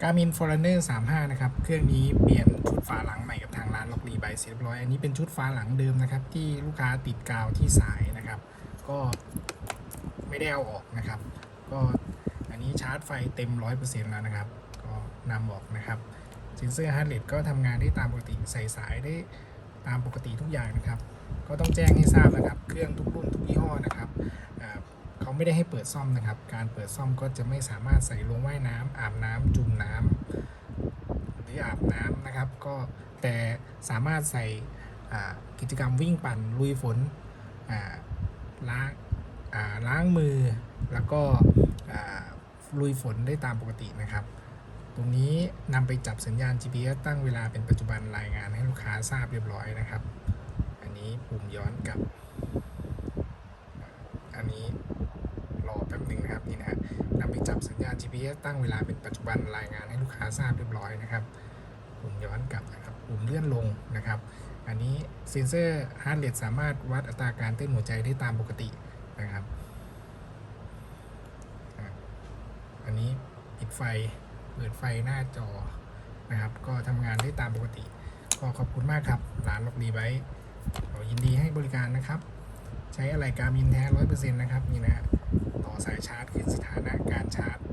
Garmin Forerunner 35 นะครับ เครื่องนี้เปลี่ยนชุดฝาหลังใหม่กับทางร้านล็อกรีใบเสร็จเรียบร้อย อันนี้เป็นชุดฝาหลังเดิมนะครับ ที่ลูกค้าติดกาวที่สายนะครับ ก็ไม่ได้เอาออกนะครับ ก็อันนี้ชาร์จไฟเต็ม 100%แล้วนะครับ ก็นำออกนะครับเซนเซอร์ฮาร์ดเรทก็ทำงานได้ตามปกติใส่สายได้ตามปกติทุกอย่างนะครับ ก็ต้องแจ้งให้ทราบนะครับ ได้ให้เปิดซ่อมนะครับ การเปิดซ่อมก็จะไม่สามารถใส่ลงว่ายน้ำอาบน้ำจุ่มน้ำหรืออาบน้ำนะครับ ก็แต่สามารถใส่กิจกรรมวิ่งปั่นลุยฝนล้างล้างมือ แล้วก็ลุยฝนได้ตามปกตินะครับ ตรงนี้นำไปจับสัญญาณ GPS ตั้งเวลาเป็นปัจจุบันรายงานให้ลูกค้าทราบเรียบร้อยนะครับ อันนี้ปุ่มย้อนกลับ อันนี้ นี่นะนำไปจับสัญญาณ GPS ตั้งเวลาเป็นปัจจุบันรายงานให้ลูกค้าทราบเรียบร้อยนะครับปุ่มย้อนกลับนะครับปุ่มเลื่อนลงนะครับ อันนี้เซ็นเซอร์ฮาร์ดเรทสามารถวัดอัตราการเต้นหัวใจได้ตามปกตินะครับ อันนี้ปิดไฟเปิดไฟหน้าจอนะครับ ก็ทำงานได้ตามปกติ ก็ขอบคุณมากครับร้านล็อกดีไว้ยินดีให้บริการนะครับ ใช้อะไรการมินแท้ร้อยเปอร์เซ็นต์นะครับนี่นะ สายชาร์จขึ้นสถานะการชาร์จ